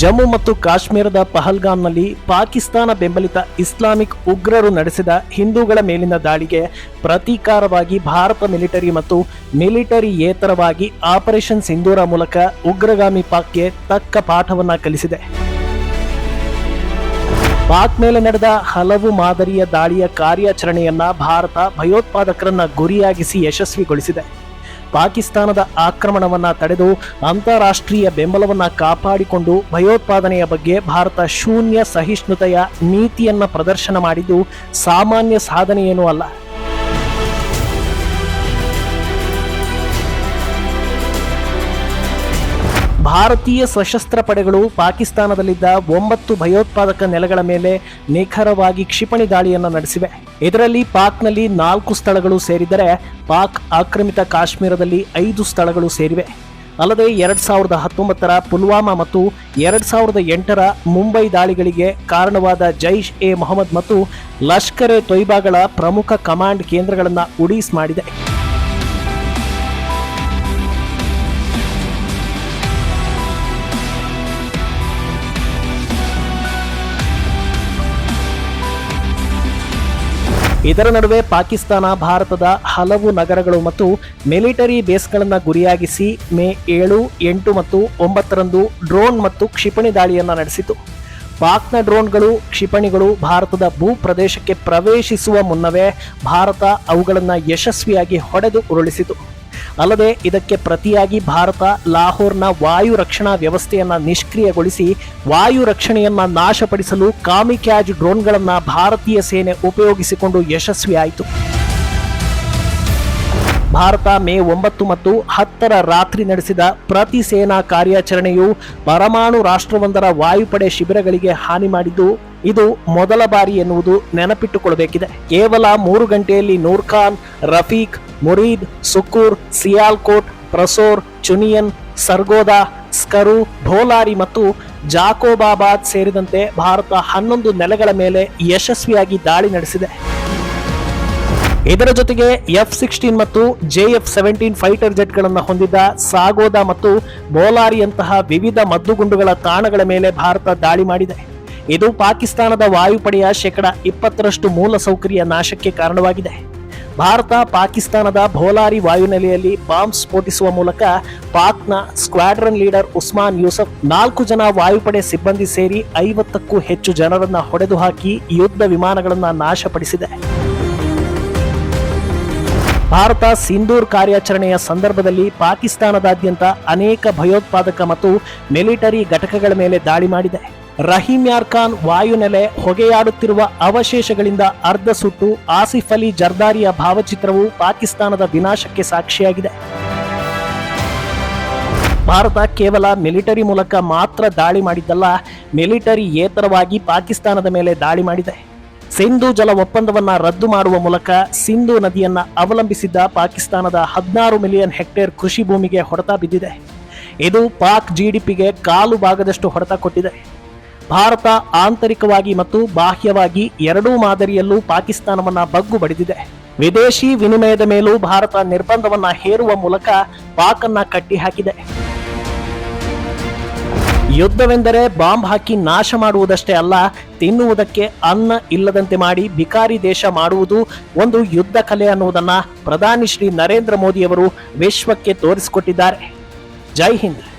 ಜಮ್ಮು ಮತ್ತು ಕಾಶ್ಮೀರದ ಪಹಲ್ಗಾಮ್ನಲ್ಲಿ ಪಾಕಿಸ್ತಾನ ಬೆಂಬಲಿತ ಇಸ್ಲಾಮಿಕ್ ಉಗ್ರರು ನಡೆಸಿದ ಹಿಂದೂಗಳ ಮೇಲಿನ ದಾಳಿಗೆ ಪ್ರತೀಕಾರವಾಗಿ ಭಾರತ ಮಿಲಿಟರಿ ಮತ್ತು ಮಿಲಿಟರಿ ಏತರವಾಗಿ ಆಪರೇಷನ್ ಸಿಂಧೂರ ಮೂಲಕ ಉಗ್ರಗಾಮಿ ಪಾಕ್ಗೆ ತಕ್ಕ ಪಾಠವನ್ನ ಕಲಿಸಿದೆ. ಪಾಕ್ ಮೇಲೆ ನಡೆದ ಹಲವು ಮಾದರಿಯ ದಾಳಿಯ ಕಾರ್ಯಾಚರಣೆಯನ್ನ ಭಾರತ ಭಯೋತ್ಪಾದಕರನ್ನ ಗುರಿಯಾಗಿಸಿ ಯಶಸ್ವಿಗೊಳಿಸಿದೆ. ಪಾಕಿಸ್ತಾನದ ಆಕ್ರಮಣವನ್ನ ತಡೆದು ಅಂತಾರಾಷ್ಟ್ರೀಯ ಬೆಂಬಲವನ್ನ ಕಾಪಾಡಿಕೊಂಡು ಭಯೋತ್ಪಾದನೆಯ ಬಗ್ಗೆ ಭಾರತ ಶೂನ್ಯ ಸಹಿಷ್ಣುತೆಯ ನೀತಿಯನ್ನ ಪ್ರದರ್ಶನ ಮಾಡಿದ್ದು ಸಾಮಾನ್ಯ ಸಾಧನೆಯೇನೂ ಅಲ್ಲ. ಭಾರತೀಯ ಸಶಸ್ತ್ರ ಪಡೆಗಳು ಪಾಕಿಸ್ತಾನದಲ್ಲಿದ್ದ ಒಂಬತ್ತು ಭಯೋತ್ಪಾದಕ ನೆಲೆಗಳ ಮೇಲೆ ನಿಖರವಾಗಿ ಕ್ಷಿಪಣಿ ದಾಳಿಯನ್ನು ನಡೆಸಿವೆ. ಇದರಲ್ಲಿ ಪಾಕ್ನಲ್ಲಿ ನಾಲ್ಕು ಸ್ಥಳಗಳು ಸೇರಿದರೆ ಪಾಕ್ ಆಕ್ರಮಿತ ಕಾಶ್ಮೀರದಲ್ಲಿ ಐದು ಸ್ಥಳಗಳು ಸೇರಿವೆ. ಅಲ್ಲದೆ ಎರಡ್ ಸಾವಿರದ ಹತ್ತೊಂಬತ್ತರ ಪುಲ್ವಾಮಾ ಮತ್ತು ಎರಡ್ ಸಾವಿರದ ಎಂಟರ ಮುಂಬೈ ದಾಳಿಗಳಿಗೆ ಕಾರಣವಾದ ಜೈಷ್ ಎ ಮೊಹಮ್ಮದ್ ಮತ್ತು ಲಷ್ಕರ್ ಎ ತೊಯ್ಬಾಗಳ ಪ್ರಮುಖ ಕಮಾಂಡ್ ಕೇಂದ್ರಗಳನ್ನು ಉಡೀಸ್ ಮಾಡಿದೆ. ಇದರ ನಡುವೆ ಪಾಕಿಸ್ತಾನ, ಭಾರತದ ಹಲವು ನಗರಗಳು ಮತ್ತು ಮಿಲಿಟರಿ ಬೇಸ್ಗಳನ್ನು ಗುರಿಯಾಗಿಸಿ ಮೇ ಏಳು, ಎಂಟು ಮತ್ತು ಒಂಬತ್ತರಂದು ಡ್ರೋನ್ ಮತ್ತು ಕ್ಷಿಪಣಿ ದಾಳಿಯನ್ನು ನಡೆಸಿತು. ಪಾಕ್ನ ಡ್ರೋನ್ಗಳು, ಕ್ಷಿಪಣಿಗಳು ಭಾರತದ ಭೂ ಪ್ರದೇಶಕ್ಕೆ ಪ್ರವೇಶಿಸುವ ಮುನ್ನವೇ ಭಾರತ ಅವುಗಳನ್ನು ಯಶಸ್ವಿಯಾಗಿ ಹೊಡೆದು ಉರುಳಿಸಿತು. ಅಲ್ಲದೆ ಇದಕ್ಕೆ ಪ್ರತಿಯಾಗಿ ಭಾರತ, ಲಾಹೋರ್ನ ವಾಯು ರಕ್ಷಣಾ ವ್ಯವಸ್ಥೆಯನ್ನ ನಿಷ್ಕ್ರಿಯಗೊಳಿಸಿ ವಾಯು ರಕ್ಷಣೆಯನ್ನ ನಾಶಪಡಿಸಲು ಕಾಮಿಕ್ಯಾಜ್ ಡ್ರೋನ್ಗಳನ್ನ ಭಾರತೀಯ ಸೇನೆ ಉಪಯೋಗಿಸಿಕೊಂಡು ಯಶಸ್ವಿಯಾಯಿತು. ಭಾರತ ಮೇ ಒಂಬತ್ತು ಮತ್ತು ಹತ್ತರ ರಾತ್ರಿ ನಡೆಸಿದ ಪ್ರತಿ ಸೇನಾ ಕಾರ್ಯಾಚರಣೆಯು ಪರಮಾಣು ರಾಷ್ಟ್ರವೊಂದರ ವಾಯುಪಡೆ ಶಿಬಿರಗಳಿಗೆ ಹಾನಿ ಮಾಡಿದ್ದು, ಇದು ಮೊದಲ ಬಾರಿ ಎನ್ನುವುದು ನೆನಪಿಟ್ಟುಕೊಳ್ಳಬೇಕಿದೆ ಕೇವಲ ಮೂರು ಗಂಟೆಯಲ್ಲಿ ನೂರ್ಖಾನ್, ರಫೀಕ್ ಮುರೀದ್ ಸುಕೂರ್ ಸಿಯಾಲ್ಕೋಟ್, ಪ್ರಸೋರ್, ಚುನಿಯನ್, ಸರ್ಗೋದಾ, ಸ್ಕರು, ಢೋಲಾರಿ ಮತ್ತು ಜಾಕೋಬಾಬಾದ್ ಸೇರಿದಂತೆ ಭಾರತ ಹನ್ನೊಂದು ನೆಲೆಗಳ ಮೇಲೆ ಯಶಸ್ವಿಯಾಗಿ ದಾಳಿ ನಡೆಸಿದೆ. ಇದರ ಜೊತೆಗೆ ಎಫ್ ಸಿಕ್ಸ್ಟೀನ್ ಮತ್ತು ಜೆಎಫ್ ಸೆವೆಂಟೀನ್ ಫೈಟರ್ ಜೆಟ್ಗಳನ್ನು ಹೊಂದಿದ್ದ ಸಾಗೋದಾ ಮತ್ತು ಬೋಲಾರಿಯಂತಹ ವಿವಿಧ ಮದ್ದುಗುಂಡುಗಳ ತಾಣಗಳ ಮೇಲೆ ಭಾರತ ದಾಳಿ ಮಾಡಿದೆ. ಇದು ಪಾಕಿಸ್ತಾನದ ವಾಯುಪಡೆಯ ಶೇಕಡ ಇಪ್ಪತ್ತರಷ್ಟು ಮೂಲಸೌಕರ್ಯ ನಾಶಕ್ಕೆ ಕಾರಣವಾಗಿದೆ. ಭಾರತ ಪಾಕಿಸ್ತಾನದ ಭೋಲಾರಿ ವಾಯುನೆಲೆಯಲ್ಲಿ ಬಾಂಬ್ ಸ್ಫೋಟಿಸುವ ಮೂಲಕ ಪಾಕ್ನ ಸ್ಕ್ವಾಡ್ರನ್ ಲೀಡರ್ ಉಸ್ಮಾನ್ ಯೂಸಫ್ ನಾಲ್ಕು ಜನ ವಾಯುಪಡೆ ಸಿಬ್ಬಂದಿ ಸೇರಿ ಐವತ್ತಕ್ಕೂ ಹೆಚ್ಚು ಜನರನ್ನ ಹೊಡೆದು ಹಾಕಿ ಯುದ್ಧ ವಿಮಾನಗಳನ್ನು ನಾಶಪಡಿಸಿದೆ. ಭಾರತ ಸಿಂಧೂರ್ ಕಾರ್ಯಾಚರಣೆಯ ಸಂದರ್ಭದಲ್ಲಿ ಪಾಕಿಸ್ತಾನದಾದ್ಯಂತ ಅನೇಕ ಭಯೋತ್ಪಾದಕ ಮತ್ತು ಮಿಲಿಟರಿ ಘಟಕಗಳ ಮೇಲೆ ದಾಳಿ ಮಾಡಿದೆ. ರಹೀಂ ಯಾರ್ ಖಾನ್ ವಾಯುನೆಲೆ ಹೊಗೆಯಾಡುತ್ತಿರುವ ಅವಶೇಷಗಳಿಂದ ಅರ್ಧ ಸುಟ್ಟು ಆಸಿಫ್ ಅಲಿ ಜರ್ದಾರಿಯ ಭಾವಚಿತ್ರವು ಪಾಕಿಸ್ತಾನದ ವಿನಾಶಕ್ಕೆ ಸಾಕ್ಷಿಯಾಗಿದೆ. ಭಾರತ ಕೇವಲ ಮಿಲಿಟರಿ ಮೂಲಕ ಮಾತ್ರ ದಾಳಿ ಮಾಡಿದ್ದಲ್ಲ, ಮಿಲಿಟರಿ ಏತರವಾಗಿ ಪಾಕಿಸ್ತಾನದ ಮೇಲೆ ದಾಳಿ ಮಾಡಿದೆ. ಸಿಂಧು ಜಲ ಒಪ್ಪಂದವನ್ನು ರದ್ದು ಮಾಡುವ ಮೂಲಕ ಸಿಂಧು ನದಿಯನ್ನು ಅವಲಂಬಿಸಿದ್ದ ಪಾಕಿಸ್ತಾನದ ಹದಿನಾರು ಮಿಲಿಯನ್ ಹೆಕ್ಟೇರ್ ಕೃಷಿ ಭೂಮಿಗೆ ಹೊಡೆತ ಬಿದ್ದಿದೆ. ಇದು ಪಾಕ್ ಜಿಡಿಪಿಗೆ ಕಾಲು ಭಾಗದಷ್ಟು ಹೊಡೆತ ಕೊಟ್ಟಿದೆ. ಭಾರತ ಆಂತರಿಕವಾಗಿ ಮತ್ತು ಬಾಹ್ಯವಾಗಿ ಎರಡೂ ಮಾದರಿಯಲ್ಲೂ ಪಾಕಿಸ್ತಾನವನ್ನ ಬಗ್ಗು ಬಡಿದಿದೆ. ವಿದೇಶಿ ವಿನಿಮಯದ ಮೇಲೂ ಭಾರತ ನಿರ್ಬಂಧವನ್ನ ಹೇರುವ ಮೂಲಕ ಪಾಕನ್ನ ಕಟ್ಟಿಹಾಕಿದೆ. ಯುದ್ಧವೆಂದರೆ ಬಾಂಬ್ ಹಾಕಿ ನಾಶ ಮಾಡುವುದಷ್ಟೇ ಅಲ್ಲ, ತಿನ್ನುವುದಕ್ಕೆ ಅನ್ನ ಇಲ್ಲದಂತೆ ಮಾಡಿ ಬಿಕಾರಿ ದೇಶ ಮಾಡುವುದು ಒಂದು ಯುದ್ಧ ಕಲೆ ಅನ್ನುವುದನ್ನು ಪ್ರಧಾನಿ ಶ್ರೀ ನರೇಂದ್ರ ಮೋದಿಯವರು ವಿಶ್ವಕ್ಕೆ ತೋರಿಸಿಕೊಟ್ಟಿದ್ದಾರೆ. ಜೈ ಹಿಂದ್.